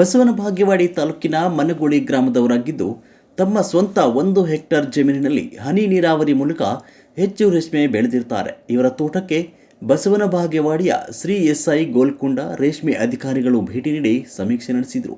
ಬಸವನ ಭಾಗ್ಯವಾಡಿ ತಾಲೂಕಿನ ಮನಗೋಳಿ ಗ್ರಾಮದವರಾಗಿದ್ದು, ತಮ್ಮ ಸ್ವಂತ ಒಂದು ಹೆಕ್ಟರ್ ಜಮೀನಿನಲ್ಲಿ ಹನಿ ನೀರಾವರಿ ಮೂಲಕ ಹೆಚ್ಚು ರೇಷ್ಮೆ ಬೆಳೆದಿರ್ತಾರೆ. ಇವರ ತೋಟಕ್ಕೆ ಬಸವನ ಭಾಗ್ಯವಾಡಿಯ ಶ್ರೀ ಎಸ್ಐ ಗೋಲ್ಕೊಂಡ ರೇಷ್ಮೆ ಅಧಿಕಾರಿಗಳು ಭೇಟಿ ನೀಡಿ ಸಮೀಕ್ಷೆ ನಡೆಸಿದರು.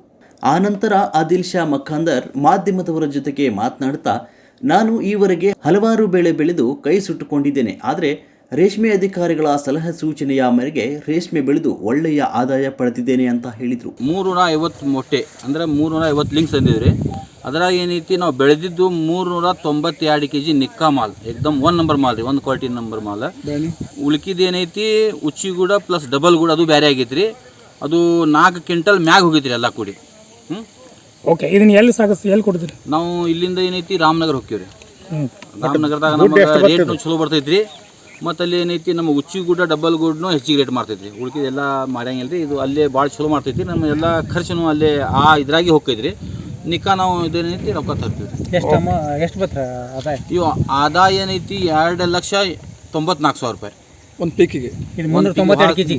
ಆನಂತರ ಆದಿಲ್ ಶಾ ಮಖಾಂದರ್ ಮಾಧ್ಯಮದವರ ಜೊತೆಗೆ ಮಾತನಾಡುತ್ತಾ, ನಾನು ಈವರೆಗೆ ಹಲವಾರು ಬೆಳೆ ಬೆಳೆದು ಕೈ ಸುಟ್ಟುಕೊಂಡಿದ್ದೇನೆ. ಆದರೆ ರೇಷ್ಮೆ ಅಧಿಕಾರಿಗಳ ಸಲಹೆ ಸೂಚನೆಯ ಮೇರೆಗೆ ರೇಷ್ಮೆ ಬೆಳೆದು ಒಳ್ಳೆಯ ಆದಾಯ ಪಡೆದಿದ್ದೇನೆ ಅಂತ ಹೇಳಿದರು. ಮೂರುನೂರ ಐವತ್ತು ಮೊಟ್ಟೆ ಅಂದರೆ ಮೂರುನೂರ ಐವತ್ತು ಲಿಂಕ್ಸ್ ತಂದಿದ್ರಿ ಅದ್ರಾಗ ಏನೈತಿ ನಾವು ಬೆಳೆದಿದ್ದು ಮೂರುನೂರ ತೊಂಬತ್ತೆರಡು ಕೆ ಜಿ ನಿಕ್ಕಾ ಮಾಲ್ ಏಕ್ದಮ್ ಒನ್ ನಂಬರ್ ಮಾಲ್ ರೀ ಒಂದು ಕ್ವಾಲಿಟಿ ನಂಬರ್ ಮಾಲ್. ಉಳ್ಕಿದ್ದು ಏನೈತಿ ಉಚ್ಚಿಗೂಡ ಪ್ಲಸ್ ಡಬಲ್ ಗೂಡ ಅದು ಬೇರೆ ಆಗೈತಿ ರೀ ಅದು ನಾಲ್ಕು ಕ್ವಿಂಟಲ್ ಮ್ಯಾಗ ಹೋಗಿದ್ರಿ ಎಲ್ಲ ಕೂಡಿ. ಹ್ಞೂ ಓಕೆ ಇದನ್ನ ಎಲ್ಲಿ ಸಾಗಿಸ್ತೀವಿ ಎಲ್ಲಿ ಕೊಡ್ತೀರಿ ನಾವು ಇಲ್ಲಿಂದ ಏನೈತಿ ರಾಮನಗರ ಹೋಗ್ತೀವಿ ರೀ ರಾಮನಗರದಾಗ ನಮಗೆ ರೇಟ್ ಚಲೋ ಬರ್ತೈತ್ರಿ. ರೀ ಮತ್ತು ಅಲ್ಲಿ ಏನೈತಿ ನಮ್ಮ ಉಚ್ಚಿ ಗುಡ್ಡ ಡಬಲ್ ಗುಡ್ಡನು ಹೆಚ್ಚಿಗೆ ರೇಟ್ ಮಾಡ್ತೈತಿ ರೀ ಉಳ್ಕಿದೆಲ್ಲ ಮಾಡ್ಯಂಗಿಲ್ಲ ರೀ ಇದು ಅಲ್ಲೇ ಭಾಳ ಚಲೋ ಮಾಡ್ತೈತಿ. ನಮ್ಮ ಎಲ್ಲ ಖರ್ಚು ಅಲ್ಲೇ ಆ ಇದ್ರಾಗಿ ಹೋಗ್ತೈತಿ ರೀ ನಿಕ್ಕ ನಾವು ಇದೇನೈತಿ ರೊಕ್ಕ ತರ್ತೀವಿ. ರೀ ಎಷ್ಟು ಅಮ್ಮ ಎಷ್ಟು ಬತ್ತ ಆದಾಯ? ಇವು ಆದಾಯ ಏನೈತಿ ಎರಡು ಲಕ್ಷ ತೊಂಬತ್ನಾಲ್ಕು ಸಾವಿರ ರೂಪಾಯಿ. ಒಂದು ಪೀಕಿಗೆ. ಮುನ್ನೂರ ತೊಂಬತ್ತೆರಡು ಕೆಜಿ.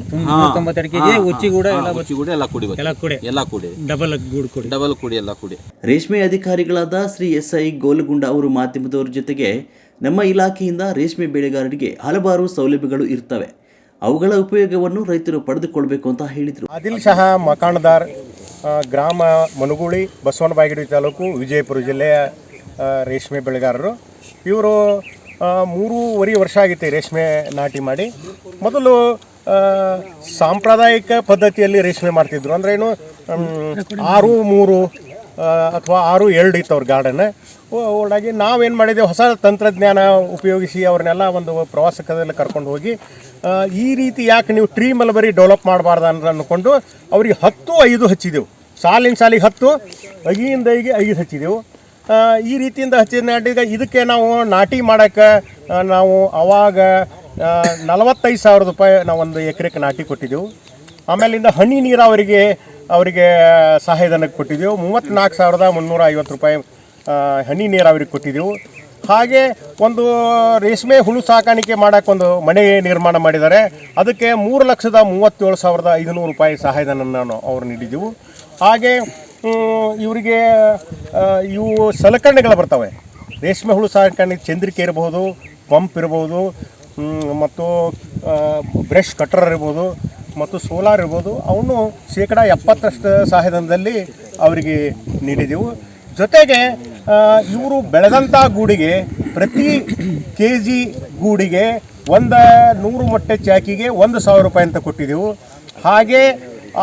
ತೊಂಬತ್ತೆರಡು ಕೆ ಉಚ್ಚಿ ಕೂಡ ಎಲ್ಲ ಉಚ್ಚಿ ಗುಡ್ಡ ಎಲ್ಲ ಕೂಡಿ ಎಲ್ಲ ಕೂಡಿ. ಎಲ್ಲ ಕೂಡಿ. ಡಬಲ್ ಗೂಡು ಕೊಡಿ. ಡಬಲ್ ಕೂಡಿ ಎಲ್ಲ ಕೂಡಿ. ರೇಷ್ಮೆ ಅಧಿಕಾರಿಗಳಾದ ಶ್ರೀ ಎಸ್ ಐ ಗೋಲಗುಂಡ ಅವರು ಮಾಧ್ಯಮದವರ ಜೊತೆಗೆ ನಮ್ಮ ಇಲಾಖೆಯಿಂದ ರೇಷ್ಮೆ ಬೆಳೆಗಾರರಿಗೆ ಹಲವಾರು ಸೌಲಭ್ಯಗಳು ಇರ್ತವೆ. ಅವುಗಳ ಉಪಯೋಗವನ್ನು ರೈತರು ಪಡೆದುಕೊಳ್ಬೇಕು ಅಂತ ಹೇಳಿದರು. ಆದಿಲ್ ಶಹ ಮಕಾಣದಾರ್ ಗ್ರಾಮ ಮನುಗುಳಿ, ಬಸವನ ಬಾಗಿಡಿ ತಾಲೂಕು, ವಿಜಯಪುರ ಜಿಲ್ಲೆಯ ರೇಷ್ಮೆ ಬೆಳೆಗಾರರು. ಇವರು ಮೂರೂವರೆ ವರ್ಷ ಆಗಿತ್ತು ರೇಷ್ಮೆ ನಾಟಿ ಮಾಡಿ. ಮೊದಲು ಸಾಂಪ್ರದಾಯಿಕ ಪದ್ಧತಿಯಲ್ಲಿ ರೇಷ್ಮೆ ಮಾಡ್ತಿದ್ರು. ಅಂದ್ರೆ ಏನು ಆರು, ಮೂರು ಅಥವಾ ಆರು ಎರಡು ಇತ್ತು ಅವ್ರ ಗಾರ್ಡನ್ ಒಳಗೆ ನಾವೇನು ಮಾಡಿದ್ದೇವೆ, ಹೊಸ ತಂತ್ರಜ್ಞಾನ ಉಪಯೋಗಿಸಿ ಅವ್ರನ್ನೆಲ್ಲ ಒಂದು ಪ್ರವಾಸಕದಲ್ಲಿ ಕರ್ಕೊಂಡು ಹೋಗಿ ಈ ರೀತಿ ಯಾಕೆ ನೀವು ಟ್ರೀ ಮಲ್ಬರಿ ಡೆವಲಪ್ ಮಾಡಬಾರ್ದು ಅಂತ ಅಂದ್ಕೊಂಡು ಅವ್ರಿಗೆ ಹತ್ತು, ಐದು ಹಚ್ಚಿದೆವು. ಸಾಲಿನ ಸಾಲಿಗೆ ಹತ್ತು ಐಗಿಂದ ಐಗೆ ಐದು ಹಚ್ಚಿದೆವು. ಈ ರೀತಿಯಿಂದ ಹಚ್ಚಿದ ಇದಕ್ಕೆ ನಾವು ನಾಟಿ ಮಾಡೋಕ್ಕೆ ನಾವು ಅವಾಗ ನಲವತ್ತೈದು ಸಾವಿರ ರೂಪಾಯಿ ನಾವು ಒಂದು ಎಕರೆಗೆ ನಾಟಿ ಕೊಟ್ಟಿದ್ದೆವು. ಆಮೇಲಿಂದ ಹನಿ ನೀರಾವರಿಗೆ ಅವರಿಗೆ ಸಹಾಯಧನಕ್ಕೆ ಕೊಟ್ಟಿದ್ದೆವು. ಮೂವತ್ತ್ನಾಲ್ಕು ಸಾವಿರದ ಮುನ್ನೂರ ಐವತ್ತು ರೂಪಾಯಿ ಹನಿ ನೀರಾವರಿಗೆ ಕೊಟ್ಟಿದ್ದೆವು. ಹಾಗೆ ಒಂದು ರೇಷ್ಮೆ ಹುಳು ಸಾಕಾಣಿಕೆ ಮಾಡೋಕ್ಕೊಂದು ಮನೆ ನಿರ್ಮಾಣ ಮಾಡಿದ್ದಾರೆ. ಅದಕ್ಕೆ ಮೂರು ಲಕ್ಷದ ಮೂವತ್ತೇಳು ಸಾವಿರದ ಐದುನೂರು ರೂಪಾಯಿ ಸಹಾಯಧನ ನಾನು ಅವ್ರು ನೀಡಿದ್ದೆವು. ಹಾಗೆ ಇವರಿಗೆ ಇವು ಸಲಕರಣೆಗಳು ಬರ್ತವೆ. ರೇಷ್ಮೆ ಹುಳು ಸಾಕಾಣಿಕೆ ಚಂದ್ರಿಕೆ ಇರಬಹುದು ಪಂಪ್ ಇರ್ಬೋದು ಮತ್ತು ಬ್ರಷ್ ಕಟ್ಟರ್ ಇರ್ಬೋದು ಮತ್ತು ಸೋಲಾರ್ ಇರ್ಬೋದು ಅವನು ಶೇಕಡ ಎಪ್ಪತ್ತಷ್ಟು ಸಹಾಯಧನದಲ್ಲಿ ಅವರಿಗೆ ನೀಡಿದೆವು. ಜೊತೆಗೆ ಇವರು ಬೆಳೆದಂಥ ಗೂಡಿಗೆ ಪ್ರತಿ ಕೆ ಜಿ ಗೂಡಿಗೆ ಒಂದು ನೂರು ಮೊಟ್ಟೆ ಚಾಕಿಗೆ ಒಂದು ಸಾವಿರ ರೂಪಾಯಿ ಅಂತ ಕೊಟ್ಟಿದ್ದೆವು ಹಾಗೆ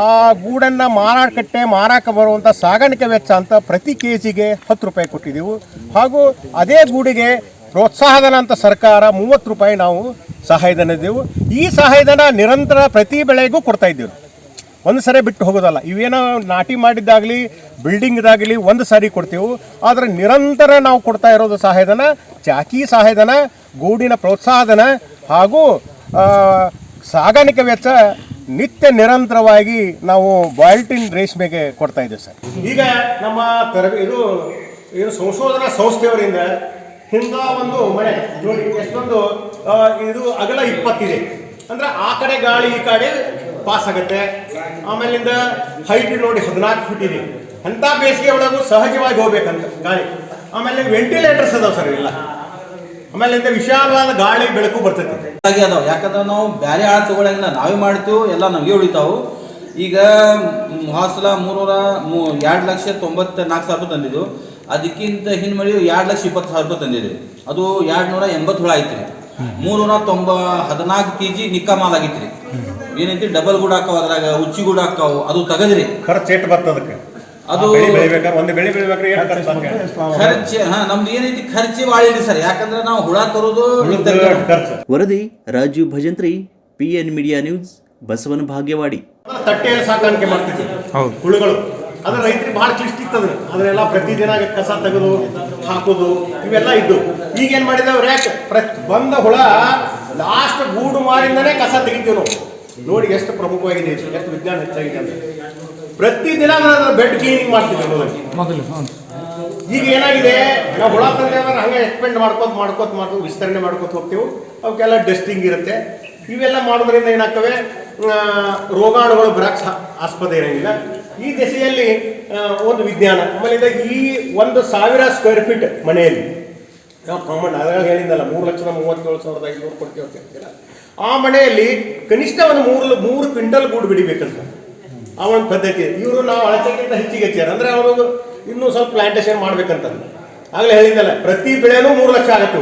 ಆ ಗೂಡನ್ನು ಮಾರಾಟಕ್ಕೆ ಮಾರಾಕ ಬರುವಂಥ ಸಾಗಾಣಿಕೆ ವೆಚ್ಚ ಅಂತ ಪ್ರತಿ ಕೆ ಜಿಗೆ ಹತ್ತು ರೂಪಾಯಿ ಕೊಟ್ಟಿದ್ದೆವು ಹಾಗೂ ಅದೇ ಗೂಡಿಗೆ ಪ್ರೋತ್ಸಾಹಧನ ಅಂತ ಸರ್ಕಾರ ಮೂವತ್ತು ರೂಪಾಯಿ ನಾವು ಸಹಾಯಧನ ಇದ್ದೆವು. ಈ ಸಹಾಯಧನ ನಿರಂತರ ಪ್ರತಿ ಬೆಳೆಗೂ ಕೊಡ್ತಾ ಇದ್ದೀವಿ. ಒಂದು ಸರಿ ಬಿಟ್ಟು ಹೋಗೋದಲ್ಲ. ಇವೇನೋ ನಾಟಿ ಮಾಡಿದ್ದಾಗಲಿ ಬಿಲ್ಡಿಂಗ್ದಾಗಲಿ ಒಂದು ಸಾರಿ ಕೊಡ್ತೇವೆ. ಆದರೆ ನಿರಂತರ ನಾವು ಕೊಡ್ತಾ ಇರೋದು ಸಹಾಯಧನ, ಚಾಕಿ ಸಹಾಯಧನ, ಗೂಡಿನ ಪ್ರೋತ್ಸಾಹಧನ ಹಾಗೂ ಸಾಗಾಣಿಕೆ ವೆಚ್ಚ ನಿತ್ಯ ನಿರಂತರವಾಗಿ ನಾವು ಬಾಲ್ಟಿನ್ ರೇಷ್ಮೆಗೆ ಕೊಡ್ತಾ ಇದ್ದೇವೆ ಸರ್. ಈಗ ನಮ್ಮ ತರಬೇ ಇದು ಏನು ಸಂಶೋಧನಾ ಸಂಸ್ಥೆಯವರಿಂದ ಹಿಂಗ ಒಂದು ಮನೆ. ನೋಡಿ, ಎಷ್ಟೊಂದು ಇದು ಅಗಲ ಇಪ್ಪತ್ತಿದೆ. ಅಂದ್ರೆ ಆ ಕಡೆ ಗಾಳಿ, ಈ ಕಡೆ ಪಾಸ್ ಆಗುತ್ತೆ. ಆಮೇಲಿಂದ ಹೈಟ್ ನೋಡಿ ಹದಿನಾಲ್ಕು ಫೀಟ್ ಇದೆ. ಅಂತ ಬೇಸಿಗೆ ಒಳಗೂ ಸಹಜವಾಗಿ ಹೋಗ್ಬೇಕಂತ ಗಾಳಿ. ಆಮೇಲೆ ವೆಂಟಿಲೇಟರ್ಸ್ ಅದಾವ ಸರ್ ಇಲ್ಲ ಆಮೇಲಿಂದ ವಿಶಾಲವಾದ ಗಾಳಿ ಬೆಳಕು ಬರ್ತೈತೆ. ಅದಾವ. ಯಾಕಂದ್ರೆ ನಾವು ಬೇರೆ ಆಳ ತಗೊಳಂಗಿಲ್ಲ. ನಾವೇ ಮಾಡ್ತೀವಿ, ಎಲ್ಲ ನಮಗೆ ಉಳಿತಾವು. ಈಗ ಹಾಸಲ ಮೂರೂರ ಮೂ, ಎರಡು ಲಕ್ಷ ತೊಂಬತ್ತ ನಾಲ್ಕು ಸಾವಿರ ತಂದಿದ್ದು. ಅದಕ್ಕಿಂತ ಹಿಂದೆ ಮಾಡಿ ಎರಡು ಲಕ್ಷ ಇಪ್ಪತ್ತು ಸಾವಿರ ರೂಪಾಯಿ ತಂದಿದ್ರಿ ಅದು ಎರಡು ನೂರ ಎಂಬತ್ತು ಹುಳ ಐತ್ರಿ ಮೂರೂರ ತೊಂಬ ಹದಿನಾಲ್ಕು ಕೆ ಜಿ ನಿಕ್ಕ ಮಾಲ್ ಆಗಿತ್ರಿ ಏನೈತಿ? ಡಬಲ್ ಗೂಡ್ ಹಾಕಾವ ಅದ್ರಾಗ ಉಚ್ಚಿ ಗೂಡ್ ಹಾಕಾವು ಅದು ತಗದ್ರಿ. ಖರ್ಚು ಎಷ್ಟು ಬರ್ತದಕ್ಕೆ ಅದು ಒಂದು ಬೆಳೆ ಖರ್ಚು ಹಾ ನಮ್ದು ಏನೈತಿ? ಖರ್ಚು ಬಾಳಿ ಇಲ್ಲ ಸರ್. ಯಾಕಂದ್ರೆ ನಾವು ಹುಳ ತರೋದು ವರದಿ Rajeev Bhajantri P N media news Basavana ಭಾಗ್ಯವಾಡಿ. ತಟ್ಟೆ ತಟ್ಟೆಯಲ್ಲಿ ಸಾಕಾಣಿಕೆ ಮಾಡ್ತಿದ್ವಿ ಹೌದು. ಹುಳುಗಳು. ಅದ್ರ ರೈತರಿಗೆ ಬಹಳ ಕ್ಲಿಷ್ಟ ಇತ್ತದ ಅದನ್ನೆಲ್ಲ ಪ್ರತಿದಿನ ಕಸ ತೆಗೆದು ಹಾಕೋದು ಇವೆಲ್ಲ ಇದ್ದು. ಈಗ ಏನ್ ಮಾಡಿದೇವ್ರಿ ಯಾಕೆ ಪ್ರತಿ ಬಂದ ಹುಳ ಲಾಸ್ಟ್ ಗೂಡು ಮಾರಿಂದನೇ ಕಸ ತೆಗಿತೀವಿ ನಾವು. ನೋಡಿ ಎಷ್ಟು ಪ್ರಮುಖವಾಗಿದೆ ಎಷ್ಟು ವಿಜ್ಞಾನ ಹೆಚ್ಚಾಗಿದೆ ಅಂತ. ಪ್ರತಿದಿನ ಬೆಡ್ ಕ್ಲೀನಿಂಗ್ ಮಾಡ್ತಿದ್ವಿ ಮೊದಲು. ಈಗ ಏನಾಗಿದೆ? ನಾವು ಹುಳ ತಂದೇವಂದ್ರೆ ಹಂಗೆ ಎಕ್ಸ್ಪೆಂಡ್ ಮಾಡ್ಕೋತ ಮಾಡ್ಕೋತ ಮಾಡ್ಕೋ ವಿಸ್ತರಣೆ ಮಾಡ್ಕೋತ ಹೋಗ್ತೀವಿ. ಅವಕ್ಕೆಲ್ಲ ಡಸ್ಟಿಂಗ್ ಇರುತ್ತೆ. ಇವೆಲ್ಲ ಮಾಡೋದ್ರಿಂದ ಏನಾಗ್ತವೆ? ರೋಗಾಣುಗಳು ಬರಕ್ಕೆ ಆಸ್ಪದ ಇರಂಗಿಲ್ಲ. ಈ ದಿಸೆಯಲ್ಲಿ ಒಂದು ವಿಜ್ಞಾನ. ಆಮೇಲೆ ಈ ಒಂದು ಸಾವಿರ ಸ್ಕ್ವೇರ್ ಫೀಟ್ ಮನೆಯಲ್ಲಿ. ನಾವು ಕಾಮನ್ ಅದರಲ್ಲಿ ಹೇಳಿದ್ದಲ್ಲ ಮೂರು ಲಕ್ಷದ ಮೂವತ್ತೇಳು ಸಾವಿರದ ಐನೂರು ಕೊಡ್ತೀವಿ ಅಂತ ಹೇಳ್ತೀರ? ಆ ಮನೆಯಲ್ಲಿ ಕನಿಷ್ಠ ಒಂದು ಮೂರು ಮೂರು ಕ್ವಿಂಟಲ್ ಗೂಡು ಬಿಡಿಬೇಕಂತ. ಆ ಒಂದು ಪದ್ಧತಿ. ಇವರು ನಾವು ಅಳತೆಗಿಂತ ಹೆಚ್ಚಿಗೆ ಹೆಚ್ಚಾರ ಅಂದ್ರೆ ಅವರು ಇನ್ನೂ ಸ್ವಲ್ಪ ಪ್ಲಾಂಟೇಶನ್ ಮಾಡ್ಬೇಕಂತ ಆಗಲೇ ಹೇಳಿದ್ದಲ್ಲ ಪ್ರತಿ ಬೆಳೆನೂ ಮೂರು ಲಕ್ಷ ಆಗತ್ತೆ.